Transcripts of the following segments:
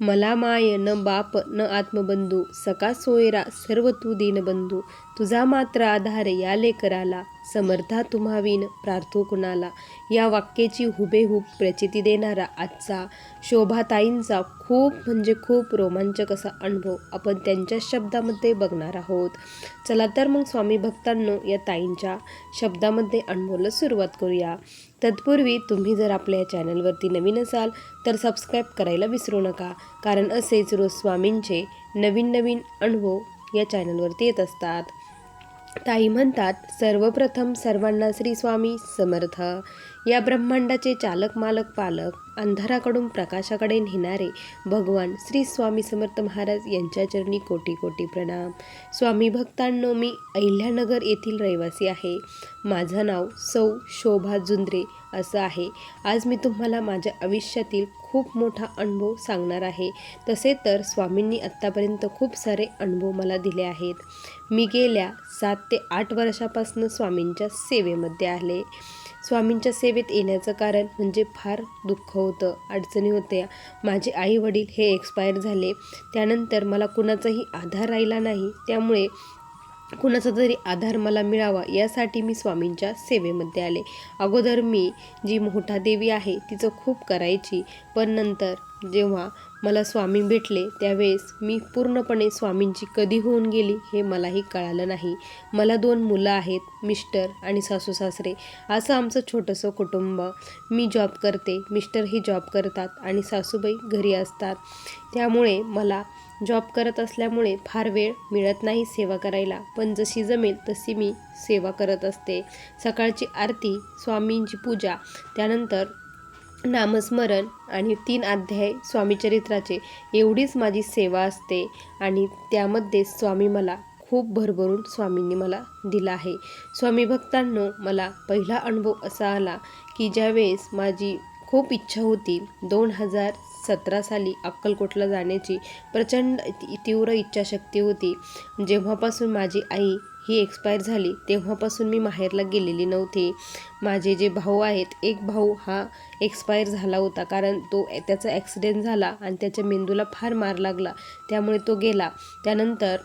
मला माय न बाप न आत्मबंधू सका सोयरा सर्व तू दीनबंधू. तुझा मात्र आधार या लेकराला. समर्था तुम्हावीन प्रार्थो कुणाला. या वाक्याची हुबेहूब प्रचिती देणारा आजचा शोभाताईंचा खूप म्हणजे खूप रोमांचक असा अनुभव आपण त्यांच्या शब्दामध्ये बघणार आहोत. चला तर मग स्वामी भक्तांनो या ताईंच्या शब्दामध्ये अनुभवला सुरुवात करूया. तत्पूर्वी तुम्ही जर आपल्या या चॅनलवरती नवीन असाल तर सबस्क्राईब करायला विसरू नका कारण असेच रोज स्वामींचे नवीन नवीन अनुभव या चॅनलवरती येत असतात. ताई म्हणतात सर्वप्रथम सर्वांना श्री स्वामी समर्थ. या ब्रह्मांडाचे चालक मालक पालक अंधाराकडून प्रकाशाकडे नेणारे भगवान श्री स्वामी समर्थ महाराज यांच्या चरणी कोटी कोटी प्रणाम. स्वामी भक्तांनो मी अहिल्यानगर येथील रहिवासी आहे. माझं नाव सौ शोभा जुंद्रे असं आहे. आज मी तुम्हाला माझ्या आयुष्यातील खूप मोठा अनुभव सांगणार आहे. तसे तर स्वामींनी आत्तापर्यंत खूप सारे अनुभव मला दिले आहेत. मी गेल्या सात ते आठ वर्षापासून स्वामींच्या सेवेमध्ये आले स्वामींच्या सेवेत येण्याचं कारण म्हणजे फार दुःख होतं अडचणी होत्या. माझे आई वडील हे एक्सपायर झाले. त्यानंतर मला कुणाचाही आधार राहिला नाही. त्यामुळे कुणाचा तरी आधार मला मिळावा यासाठी मी स्वामींच्या सेवेमध्ये आले. अगोदर मी जी मोठा देवी आहे तिचं खूप करायची. पण नंतर जेव्हा मला स्वामी भेटले त्यावेळेस मी पूर्णपणे स्वामींची कधी होऊन गेली हे मलाही कळालं नाही. मला दोन मुलं आहेत मिस्टर आणि सासू सासरे. असं आमचं छोटंसं कुटुंब. मी जॉब करते मिस्टरही जॉब करतात आणि सासूबाई घरी असतात. त्यामुळे मला जॉब करत असल्यामुळे फार वेळ मिळत नाही सेवा करायला. पण जशी जमेल तशी मी सेवा करत असते. सकाळची आरती स्वामींची पूजा त्यानंतर नामस्मरण आणि तीन अध्याय स्वामीचरित्राचे एवढीच माझी सेवा असते आणि त्यामध्ये स्वामी मला खूप भरभरून स्वामींनी मला दिला आहे. स्वामी भक्तांनो मला पहिला अनुभव असा आला की ज्यावेळेस माझी खूप इच्छा होती. दोन हजार सतरा साली अक्कलकोटला जाण्याची प्रचंड तीव्र इच्छाशक्ती होती. जेव्हापासून माझी आई ही एक्सपायर झाली तेव्हापासून मी माहेरला गेलेली नव्हती. माझे जे भाऊ आहेत एक भाऊ हा एक्सपायर झाला होता. कारण तो त्याचा ॲक्सिडेंट झाला आणि त्याच्या मेंदूला फार मार लागला. त्यामुळे तो गेला. त्यानंतर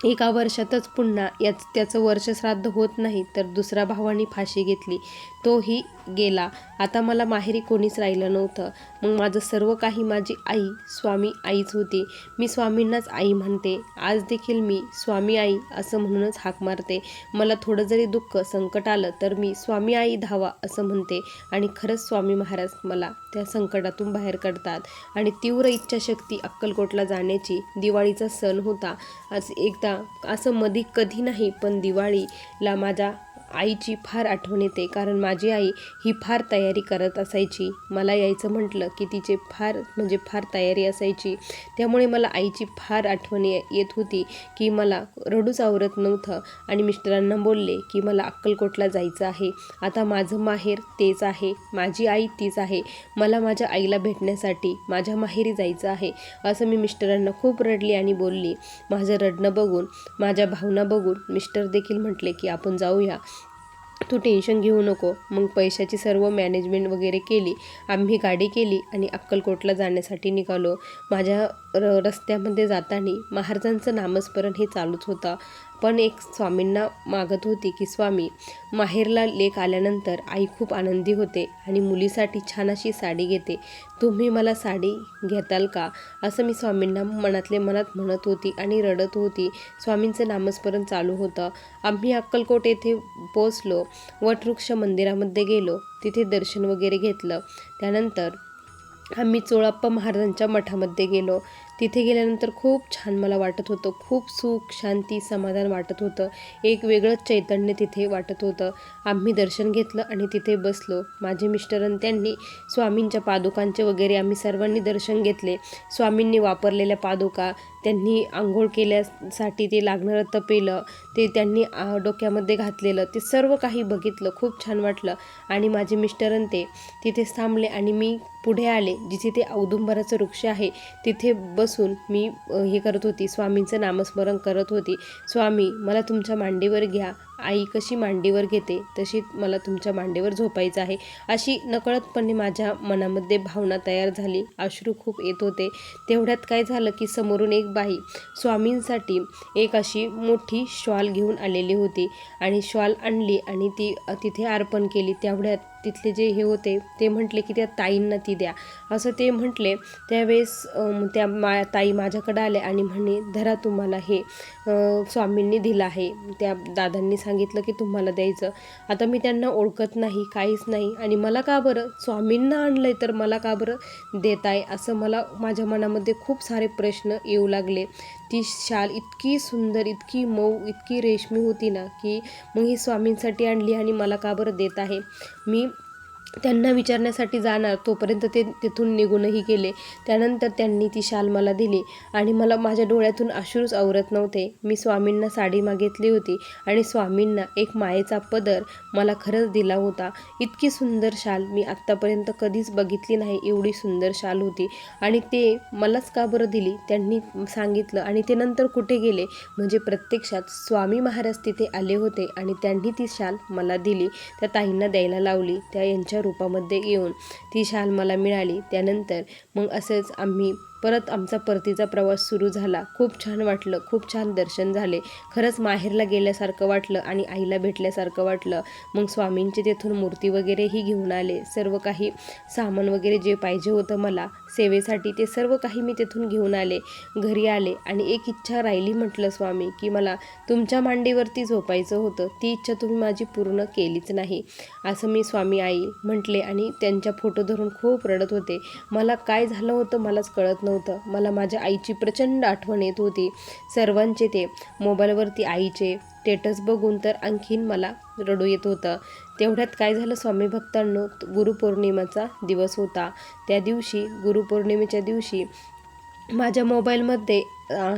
एका वर्षातच पुन्हा याच त्याचं वर्षश्राद्ध होत नाही तर दुसऱ्या भावाने फाशी घेतली. तोही गेला. आता मला माहेरी कोणीच राहिलं नव्हतं. मग माझं सर्व काही माझी आई स्वामी आईच होती. मी स्वामींनाच आई म्हणते. आज देखील मी स्वामी आई असं म्हणूनच हाक मारते. मला थोडं जरी दुःख संकट आलं तर मी स्वामी आई धावा असं म्हणते. आणि खरंच स्वामी महाराज मला त्या संकटातून बाहेर काढतात. आणि तीव्र इच्छाशक्ती अक्कलकोटला जाण्याची दिवाळीचा सण होता. आज एकदा असं मधी कधी नाही पण दिवाळीला माझ्या आईची फार आठवण येते कारण माझी आई ही फार तयारी करत असायची. मला यायचं म्हटलं की तिचे फार म्हणजे फार तयारी असायची. त्यामुळे मला आईची फार आठवण येत होती की मला रडूच आवरत नव्हतं आणि मिस्टरांना बोलले की मला अक्कलकोटला जायचं आहे. आता माझं माहेर तेच आहे माझी आई तीच आहे. मला माझ्या आईला भेटण्यासाठी माझ्या माहेरी जायचं आहे असं मी मिस्टरांना खूप रडली आणि बोलली. माझं रडणं बघून माझ्या भावना बघून मिस्टर देखील म्हटले की आपण जाऊया. तू टेन्शन घेऊ नको. मग पैशाची सर्व मॅनेजमेंट वगैरे केली. आम्ही गाडी केली आणि अक्कलकोटला जाण्यासाठी निघालो. माझ्या र रस्त्यामध्ये जाताना महाराजांचं नामस्मरण हे चालूच होतं. पण एक स्वामींना मागत होती की स्वामी माहेरला लेख आल्यानंतर आई खूप आनंदी होते आणि मुलीसाठी छान अशी साडी घेते. तुम्ही मला साडी घेताल का? असं मी स्वामींना मनातले मनात म्हणत होती आणि रडत होती. स्वामींचं नामस्मरण चालू होतं. आम्ही अक्कलकोट येथे पोचलो वटवृक्ष मंदिरामध्ये गेलो. तिथे दर्शन वगैरे घेतलं. त्यानंतर आम्ही चोळाप्पा महाराजांच्या मठामध्ये गेलो. तिथे गेल्यानंतर खूप छान मला वाटत होतं. खूप सुख शांती समाधान वाटत होतं. एक वेगळंच चैतन्य तिथे वाटत होतं. आम्ही दर्शन घेतलं आणि तिथे बसलो. माझे मिस्टरन त्यांनी स्वामींच्या पादुकांचे वगैरे आम्ही सर्वांनी दर्शन घेतले. स्वामींनी वापरलेल्या पादुका त्यांनी आंघोळ केल्यासाठी ते लागणारं तपेलं ते त्यांनी डोक्यामध्ये घातलेलं. ते सर्व काही बघितलं खूप छान वाटलं. आणि माझे मिस्टरन ते तिथेच थांबले आणि मी पुढे आले जिथे ते औदुंबराचं वृक्ष आहे तिथे बसून मी हे करत होती. स्वामींचं नामस्मरण करत होती. स्वामी मला तुमच्या मांडीवर घ्या. आई कशी मांडीवर घेते तशी मला तुमच्या मांडीवर झोपायचं आहे. अशी नकळतपणे माझ्या मनामध्ये भावना तयार झाली. अश्रू खूप येत होते. तेवढ्यात काय झालं की समोरून एक बाई स्वामींसाठी एक अशी मोठी शॉल घेऊन आलेली होती आणि शॉल आणली आणि ती तिथे अर्पण केली. तेवढ्यात तिथले जे हे होते ते म्हटले की त्या ताईंना ती द्या. असं ते म्हटले त्यावेळेस त्या मा ताई माझ्याकडे आल्या आणि म्हणे धरा तुम्हाला हे स्वामींनी दिलं आहे. त्या दादांनी सांगितलं की तुम्हाला द्यायचं. आता मी त्यांना ओळखत नाही काहीच नाही. आणि मला का बरं? स्वामींना आणलं आहे तर मला का बरं देत आहे असं मला माझ्या मनामध्ये खूप सारे प्रश्न येऊ लागले. ती शाल इतकी सुंदर इतकी मऊ इतकी रेशमी होती ना की मग ही स्वामींसाठी आणली आणि मला का बरं देत आहे? मी त्यांना विचारण्यासाठी जाणार तोपर्यंत ते तिथून निघूनही गेले. त्यानंतर त्यांनी ती शाल मला दिली आणि मला माझ्या डोळ्यातून अश्रूच आवरत नव्हते. मी स्वामींना साडी मागितली होती आणि स्वामींना एक मायेचा पदर मला खरंच दिला होता. इतकी सुंदर शाल मी आत्तापर्यंत कधीच बघितली नाही एवढी सुंदर शाल होती. आणि ते मलाच का बरं दिली? त्यांनी सांगितलं. आणि ते नंतर कुठे गेले? म्हणजे प्रत्यक्षात स्वामी महाराज तिथे आले होते आणि त्यांनी ती शाल मला दिली. त्या ताईंना द्यायला लावली. त्या यांच्या रूपामध्ये येऊन ती शाल मला मिळाली. त्यानंतर मग असंच आम्ही परत आमचा परतीचा प्रवास सुरू झाला. खूप छान वाटलं. खूप छान दर्शन झाले. खरंच माहेरला गेल्यासारखं वाटलं आणि आईला भेटल्यासारखं वाटलं. मग स्वामींची तेथून मूर्ती वगैरेही घेऊन आले. सर्व काही सामान वगैरे जे पाहिजे होतं मला सेवेसाठी ते सर्व काही मी तेथून घेऊन आले घरी आले आणि एक इच्छा राहिली म्हटलं स्वामी की मला तुमच्या मांडीवरती झोपायचं होतं. ती इच्छा तुम्ही माझी पूर्ण केलीच नाही. असं मी स्वामी आई म्हटले आणि त्यांच्या फोटो धरून खूप रडत होते. मला काय झालं होतं मलाच कळत नव्हतं. मला माझ्या आईची प्रचंड आठवण येत होती. सर्वांचे ते मोबाईलवरती आईचे स्टेटस बघून तर आणखीन मला रडू येत होतं. तेवढ्यात काय झालं स्वामी भक्तांनो गुरुपौर्णिमेचा दिवस होता. त्या दिवशी गुरुपौर्णिमेच्या दिवशी माझ्या मोबाईलमध्ये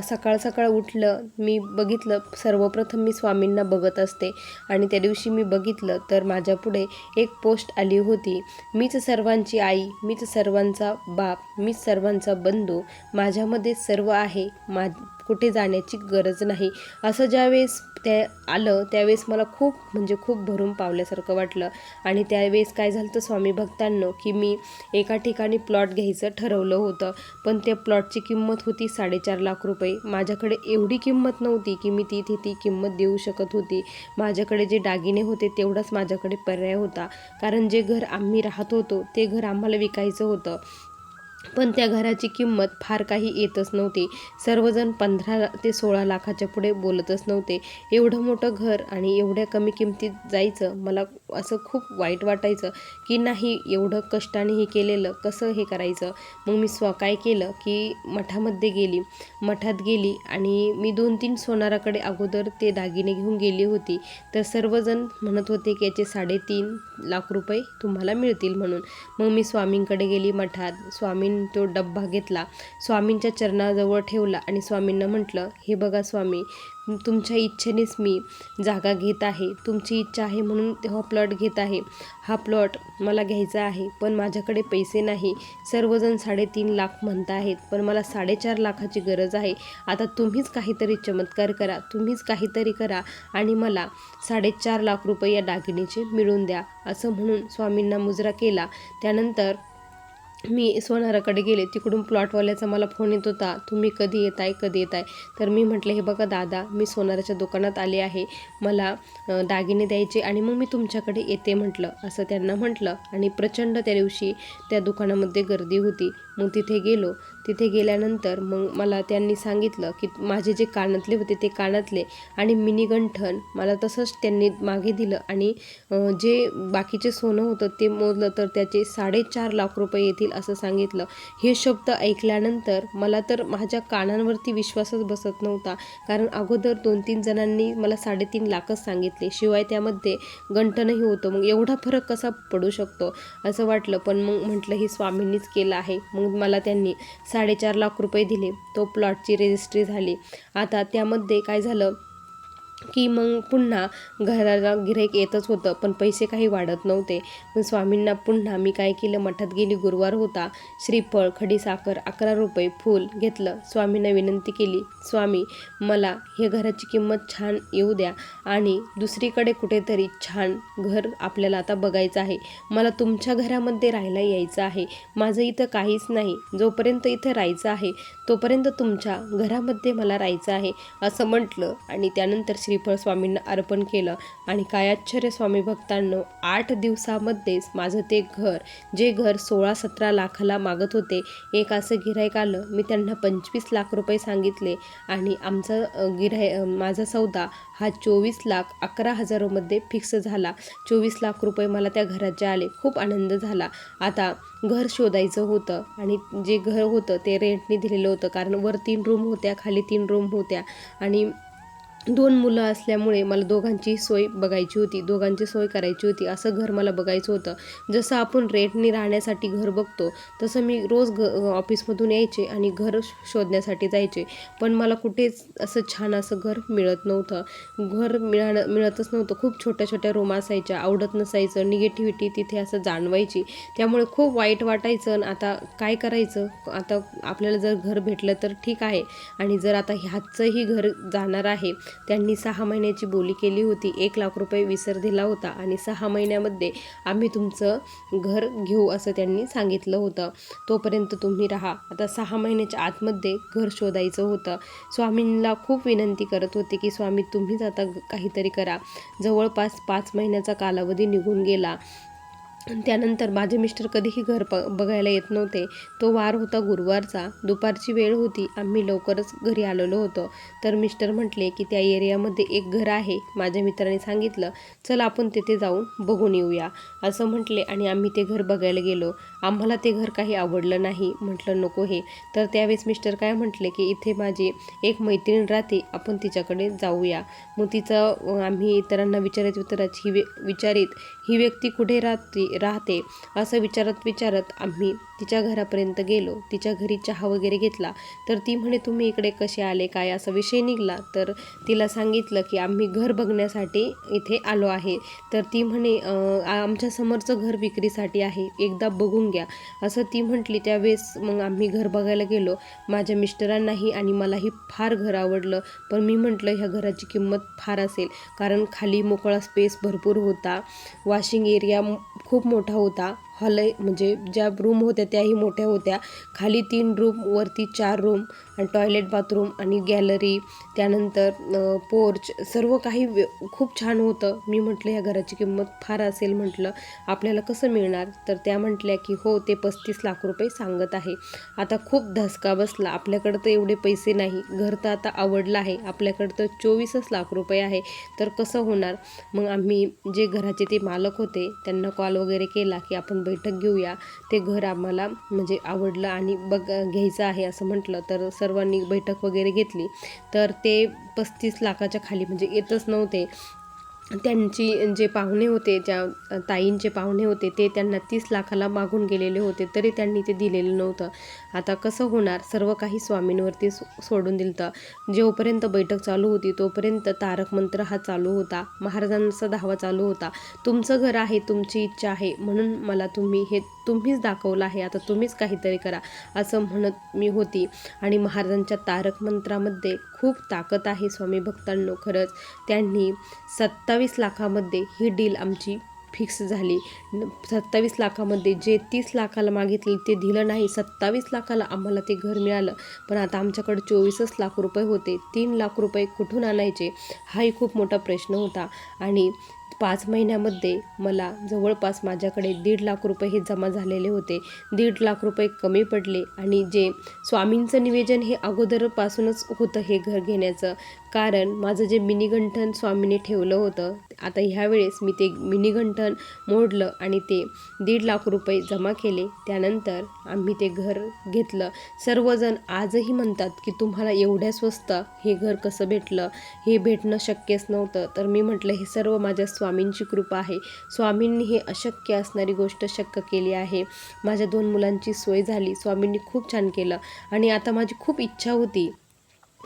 सकाळ सकाळ उठलं मी बघितलं सर्वप्रथम मी स्वामींना बघत असते. आणि त्या दिवशी मी बघितलं तर माझ्यापुढे एक पोस्ट आली होती. मीच सर्वांची आई मीच सर्वांचा बाप मीच सर्वांचा बंधू माझ्यामध्ये सर्व आहे मा कुठे जाण्याची गरज नाही. असं ज्यावेळेस ते आलं त्यावेळेस मला खूप म्हणजे खूप भरून पावल्यासारखं वाटलं. आणि त्यावेळेस काय झालं तर स्वामी भक्तांनो की मी एका ठिकाणी प्लॉट घ्यायचं ठरवलं होतं. पण त्या प्लॉटची किंमत होती साडेचार लाख रुपये. माझ्याकडे एवढी किंमत नव्हती की मी तिथे ती किंमत देऊ शकत होती. माझ्याकडे जे दागिने होते तेवढाच माझ्याकडे पर्याय होता. कारण जे घर आम्ही राहत होतो ते घर आम्हाला विकायचं होतं. पण त्या घराची किंमत फार काही येतच नव्हती. सर्वजण पंधरा ते सोळा लाखाच्या पुढे बोलतच नव्हते. एवढं मोठं घर आणि एवढ्या कमी किमतीत जायचं मला असं खूप वाईट वाटायचं की नाही एवढं कष्टाने हे केलेलं कसं हे करायचं? मग मी स्व काय केलं की मठामध्ये गेली. मठात गेली आणि मी दोन तीन सोनाराकडे अगोदर ते दागिने घेऊन गेली होती. तर सर्वजण म्हणत होते की याचे साडेतीन लाख रुपये तुम्हाला मिळतील म्हणून. मग मी स्वामींकडे गेली मठात. स्वामीं तो डब्बा घेतला. स्वामींच्या चरणाजवळ ठेवला आणि स्वामींना म्हटलं हे बघा स्वामी तुमच्या इच्छेनेच मी जागा घेत आहे. तुमची इच्छा आहे म्हणून तेव्हा प्लॉट घेत आहे. हा प्लॉट मला घ्यायचा आहे पण माझ्याकडे पैसे नाही. सर्वजण साडेतीन लाख म्हणत आहेत पण मला साडेचार लाखाची गरज आहे. आता तुम्हीच काहीतरी चमत्कार करा तुम्हीच काहीतरी करा आणि मला साडेचार लाख रुपये या दागिनेचे मिळून द्या असं म्हणून स्वामींना मुजरा केला. त्यानंतर मी सोनाराकडे गेले. तिकडून प्लॉटवाल्याचा मला फोन येत होता तुम्ही कधी येत आहे कधी येत आहे तर मी म्हटलं हे बघा दादा मी सोनाराच्या दुकानात आले आहे. मला दागिने द्यायचे आणि मग मी तुमच्याकडे येते म्हटलं. असं त्यांना म्हटलं आणि प्रचंड त्या दिवशी त्या दुकानामध्ये गर्दी होती. मग तिथे गेलो. तिथे गेल्यानंतर मग मला त्यांनी सांगितलं की माझे जे कानातले होते ते कानातले आणि मिनीगंठन मला तसंच त्यांनी मागे दिलं आणि जे बाकीचे सोनं होतं ते मोजलं तर त्याचे साडेचार लाख रुपये येतील असं सांगितलं. हे शब्द ऐकल्यानंतर मला तर माझ्या कानांवरती विश्वासच बसत नव्हता. कारण अगोदर दोन तीन जणांनी मला साडेतीन लाखच सांगितले. शिवाय त्यामध्ये गंठनही होतं. मग एवढा फरक कसा पडू शकतो? असं वाटलं. पण मग म्हटलं हे स्वामींनीच केलं आहे. मग मला त्यांनी साडेचार लाख रुपये दिले. तो प्लॉटची रजिस्ट्री झाली. आता त्यामध्ये काय झालं? की मग पुन्हा घराला गिऱ्हाईक येतच होतं पण पैसे काही वाढत नव्हते. पण स्वामींना पुन्हा मी काय केलं? मठात गेली गुरुवार होता. श्रीफळ खडीसाखर अकरा रुपये फूल घेतलं. स्वामींना विनंती केली स्वामी मला हे घराची किंमत छान येऊ द्या आणि दुसरीकडे कुठेतरी छान घर आपल्याला आता बघायचं आहे. मला तुमच्या घरामध्ये राहायला यायचं आहे. माझं इथं काहीच नाही. जोपर्यंत इथं राहायचं आहे तोपर्यंत तुमच्या घरामध्ये मला राहायचं आहे असं म्हटलं. आणि त्यानंतर श्रीफळ स्वामींना अर्पण केलं. आणि काय आश्चर्य स्वामी भक्तांनो आठ दिवसामध्येच माझं ते घर जे घर सोळा सतरा लाखाला मागत होते एक असं गिऱ्हाईक आलं. मी त्यांना पंचवीस लाख रुपये सांगितले आणि आमचा गिराय माझा सौदा हा चोवीस लाख अकरा हजारामध्ये फिक्स झाला. चोवीस लाख रुपये मला त्या घराचे आले. खूप आनंद झाला. आता घर शोधायचं होतं आणि जे घर होतं ते रेंटने दिलेलं होतं. कारण वर तीन रूम होत्या खाली तीन रूम होत्या. आणि दोन मुलं असल्यामुळे मला दोघांची सोय बघायची होती दोघांची सोय करायची होती असं घर मला बघायचं होतं. जसं आपण रेटने राहण्यासाठी घर बघतो तसं मी रोज घ ऑफिसमधून यायचे आणि घर शोधण्यासाठी जायचे. पण मला कुठेच असं छान असं घर मिळत नव्हतं. घर मिळणं मिळतच नव्हतं. खूप छोट्या छोट्या रूम असायच्या आवडत नसायचं निगेटिव्हिटी तिथे असं जाणवायची. त्यामुळे खूप वाईट वाटायचं आणि आता काय करायचं? आता आपल्याला जर घर भेटलं तर ठीक आहे. आणि जर आता ह्याचंही घर जाणार आहे त्यांनी सहा महिन्याची बोली केली होती. एक लाख रुपये विसर दिला होता आणि सहा महिन्यामध्ये आम्ही तुमचं घर घेऊ असं त्यांनी सांगितलं होतं. तोपर्यंत तुम्ही राहा. आता सहा महिन्याच्या आतमध्ये घर शोधायचं होतं. स्वामींना खूप विनंती करत होते की स्वामी तुम्हीच आता काहीतरी करा. जवळपास पाच महिन्याचा कालावधी निघून गेला. त्यानंतर माझे मिस्टर कधीही घर प बघायला येत नव्हते. तो वार होता गुरुवारचा. दुपारची वेळ होती. आम्ही लवकरच घरी आलेलो होतो. तर मिस्टर म्हटले की त्या एरियामध्ये एक घर आहे माझ्या मित्राने सांगितलं. चल आपण तिथे जाऊन बघून येऊया असं म्हटले आणि आम्ही ते घर बघायला गेलो. आम्हाला ते घर काही आवडलं नाही म्हटलं. नको हे. तर त्यावेळेस मिस्टर काय म्हटले की इथे माझी एक मैत्रीण राहते. आपण तिच्याकडे जाऊया. मग तिचं आम्ही इतरांना विचारत विचारत ही विचारित ही व्यक्ती कुठे राहते राहते असं विचारत विचारत आम्ही तिच्या घरापर्यंत गेलो. तिच्या घरी चहा वगैरे घेतला. तर ती म्हणे तुम्ही इकडे कसे आले? काय असा विषय निघाला? तर तिला सांगितलं की आम्ही घर बघण्यासाठी इथे आलो आहे. तर ती म्हणे आमच्या समोरचं घर विक्रीसाठी आहे. एकदा बघून घ्या. असं ती म्हटली. त्यावेळेस मग आम्ही घर बघायला गेलो. माझ्या मिस्टरांनाही आणि मलाही फार घर आवडलं. पण मी म्हटलं ह्या घराची किंमत फार असेल. कारण खाली मोकळा स्पेस भरपूर होता. वॉशिंग एरिया खूप मोठा होता. हॉल म्हणजे ज्या रूम होत्या त्याही मोठ्या होत्या. खाली तीन रूम वरती चार रूम आणि टॉयलेट बाथरूम आणि गॅलरी त्यानंतर पोर्च सर्व काही व्य खूप छान होतं. मी म्हटलं ह्या घराची किंमत फार असेल म्हटलं. आपल्याला कसं मिळणार? तर त्या म्हटल्या की हो ते पस्तीस लाख रुपये सांगत आहे. आता खूप धसका बसला. आपल्याकडं तर एवढे पैसे नाही. घर तर आता आवडलं आहे. आपल्याकडं तर चोवीसच लाख रुपये आहे. तर कसं होणार? मग आम्ही जे घराचे ते मालक होते त्यांना कॉल वगैरे केला की आपण बैठक घेऊया. ते घर आम्हाला म्हणजे आवडलं आणि बघ घ्यायचं आहे असं म्हटलं तर सर्वांनी बैठक वगैरे घेतली. तर ते पस्तीस लाखाच्या खाली म्हणजे येतच नव्हते. त्यांची जे पाहुणे होते ज्या ताईंचे पाहुणे होते ते त्यांना तीस लाखाला मागून गेलेले होते. तरी त्यांनी ते दिलेलं नव्हतं. आता कसं होणार? सर्व काही स्वामींवरती सोडून दिलं तर जोपर्यंत बैठक चालू होती तोपर्यंत तारक मंत्र हा चालू होता. महाराजांचा धावा चालू होता. तुमचं घर आहे तुमची इच्छा आहे म्हणून मला तुम्ही हे तुम्हीच दाखवलं आहे. आता तुम्हीच काहीतरी करा असं म्हणत मी होती. आणि महाराजांच्या तारक मंत्रामध्ये खूप ताकद आहे स्वामी भक्तांनो खरंच. त्यांनी सत्तावीस लाखामध्ये ही डील आमची फिक्स झाली. सत्तावीस लाखामध्ये जे तीस लाखाला मागितले ते दिलं नाही. सत्तावीस लाखाला आम्हाला ते घर मिळालं. पण आता आमच्याकडे चोवीसच लाख रुपये होते. तीन लाख रुपये कुठून आणायचे? हाही खूप मोठा प्रश्न होता. आणि पाच महिन्यामध्ये मला जवळपास माझ्याकडे दीड लाख रुपये हे जमा झालेले होते. दीड लाख रुपये कमी पडले. आणि जे स्वामींचं निवेदन हे अगोदरपासूनच होतं हे घर घेण्याचं. कारण माझं जे मिनीगंठन स्वामीने ठेवलं होतं आता ह्यावेळेस मी ते मिनीगंठन मोडलं आणि ते दीड लाख रुपये जमा केले. त्यानंतर आम्ही ते घर घेतलं. सर्वजण आजही म्हणतात की तुम्हाला एवढ्या स्वस्त हे घर कसं भेटलं? हे भेटणं शक्यच नव्हतं. तर मी म्हटलं हे सर्व माझ्या स्वामींची कृपा आहे. स्वामींनी हे अशक्य असणारी गोष्ट शक्य केली आहे. माझ्या दोन मुलांची सोय झाली. स्वामींनी खूप छान केलं आणि आता माझी खूप इच्छा होती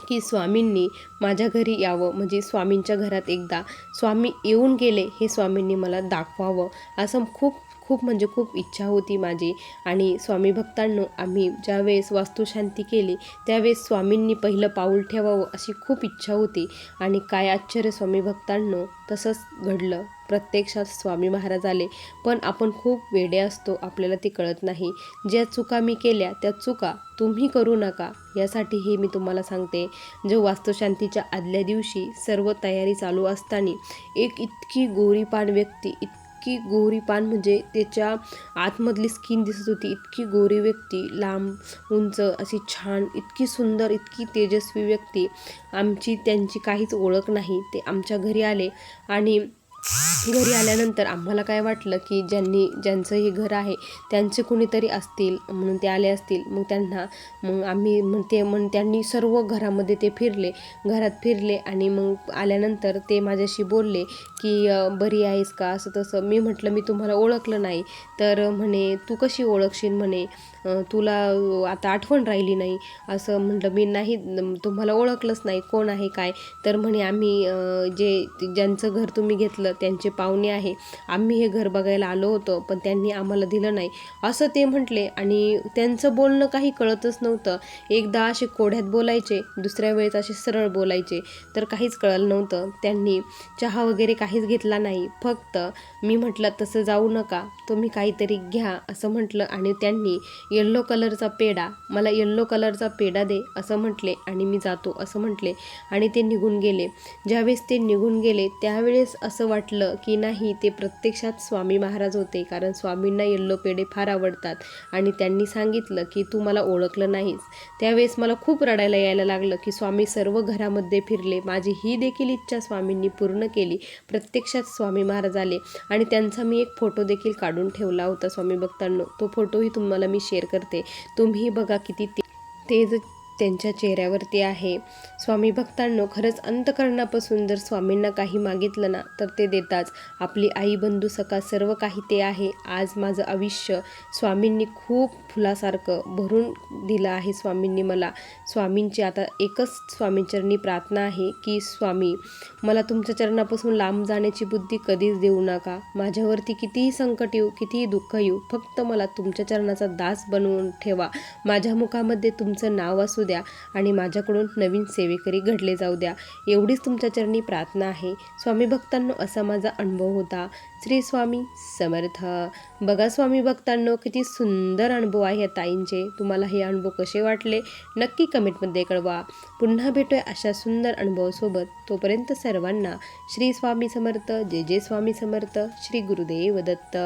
की स्वामींनी माझ्या घरी यावं म्हणजे स्वामींच्या घरात एकदा स्वामी येऊन गेले हे स्वामींनी मला दाखवावं असं खूप खूप म्हणजे खूप इच्छा होती माझी. आणि स्वामी भक्तांनो आम्ही ज्यावेळेस वास्तुशांती केली त्यावेळेस स्वामींनी पहिलं पाऊल ठेवावं अशी खूप इच्छा होती. आणि काय आश्चर्य स्वामी भक्तांनो तसंच घडलं. प्रत्यक्षात स्वामी महाराज आले. पण आपण खूप वेडे असतो आपल्याला ते कळत नाही. ज्या चुका मी केल्या त्या चुका तुम्ही करू नका यासाठी हे मी तुम्हाला सांगते. जो वास्तुशांतीच्या आदल्या दिवशी सर्व तयारी चालू असताना एक इतकी गोरीपान व्यक्ती इत इतकी गोरी पान म्हणजे त्याच्या आतमधली स्किन दिसत होती. इतकी गोरी व्यक्ती लांब उंच अशी छान इतकी सुंदर इतकी तेजस्वी व्यक्ती. आमची त्यांची काहीच ओळख नाही. ते आमच्या घरी आले आणि घरी आल्यानंतर आम्हाला काय वाटलं की ज्यांनी ज्यांचं हे घर आहे त्यांचे कुणीतरी असतील म्हणून ते आले असतील. मग त्यांना मग आम्ही मग ते मग त्यांनी सर्व घरामध्ये ते फिरले. घरात फिरले आणि मग आल्यानंतर ते माझ्याशी बोलले की बरी आहेस का? असं तसं. मी म्हटलं मी तुम्हाला ओळखलं नाही. तर म्हणे तू कशी ओळखशील? म्हणे तुला आता आठवण राहिली नाही. असं म्हटलं मी नाही तुम्हाला ओळखलंच नाही कोण आहे काय. तर म्हणे आम्ही जे ज्यांचं घर तुम्ही घेतलं त्यांचे पाहुणे आहे. आम्ही हे घर बघायला आलो होतो पण त्यांनी आम्हाला दिलं नाही. असं ते म्हटले आणि त्यांचं बोलणं काही कळतच नव्हतं. एकदा असे कोड्यात बोलायचे दुसऱ्या वेळेस असे सरळ बोलायचे. तर काहीच कळलं नव्हतं. त्यांनी चहा वगैरे काहीच घेतला नाही. फक्त मी म्हटलं तसं जाऊ नका. तुम्ही काहीतरी घ्या असं म्हटलं आणि त्यांनी येल्लो कलरचा पेढा मला येल्लो कलरचा पेढा दे असं म्हटले आणि मी जातो असं म्हटले आणि ते निघून गेले. ज्यावेळेस ते निघून गेले त्यावेळेस असं वाटलं की नाही ते प्रत्यक्षात स्वामी महाराज होते कारण स्वामींना येल्लो पेढे फार आवडतात आणि त्यांनी सांगितलं की तू मला ओळखलं नाहीस. त्यावेळेस मला खूप रडायला यायला लागलं की स्वामी सर्व घरामध्ये फिरले माझी ही देखील इच्छा स्वामींनी पूर्ण केली प्रत्यक्षात स्वामी महाराज आले. आणि त्यांचा मी एक फोटो देखील काढून ठेवला होता स्वामी भक्तांनो. तो फोटोही तुम्हाला मी शेअर करते. तुम्ही बघा किती ते- तेज त्यांच्या चेहऱ्यावरती आहे. स्वामी भक्तांनो खरंच अंतकरणापासून जर स्वामींना काही मागितलं ना तर ते देताच. आपली आई बंधू सका सर्व काही ते आहे. आज माझं आयुष्य स्वामींनी खूप फुलासारखं भरून दिलं आहे स्वामींनी मला. स्वामींची आता एकच स्वामींचरणी प्रार्थना आहे की स्वामी मला तुमच्या चरणापासून लांब जाण्याची बुद्धी कधीच देऊ नका. माझ्यावरती कितीही संकट येऊ कितीही दुःख येऊ फक्त मला तुमच्या चरणाचा दास बनवून ठेवा. माझ्या मुखामध्ये तुमचं नाव असू द्या आणि माझ्याकडून नवीन सेवेकरी घडले जाऊ द्या. एवढीच तुमच्या चरणी प्रार्थना आहे. स्वामी भक्तांनो असा माझा अनुभव होता. श्री स्वामी समर्थ. बघा स्वामी भक्तांनो किती सुंदर अनुभव आहे या ताईंचे. तुम्हाला हे अनुभव कसे वाटले? नक्की कमेंटमध्ये कळवा. पुन्हा भेटूया अशा सुंदर अनुभवासोबत. तोपर्यंत सर्वांना श्री स्वामी समर्थ जय जय स्वामी समर्थ श्री गुरुदेव दत्त.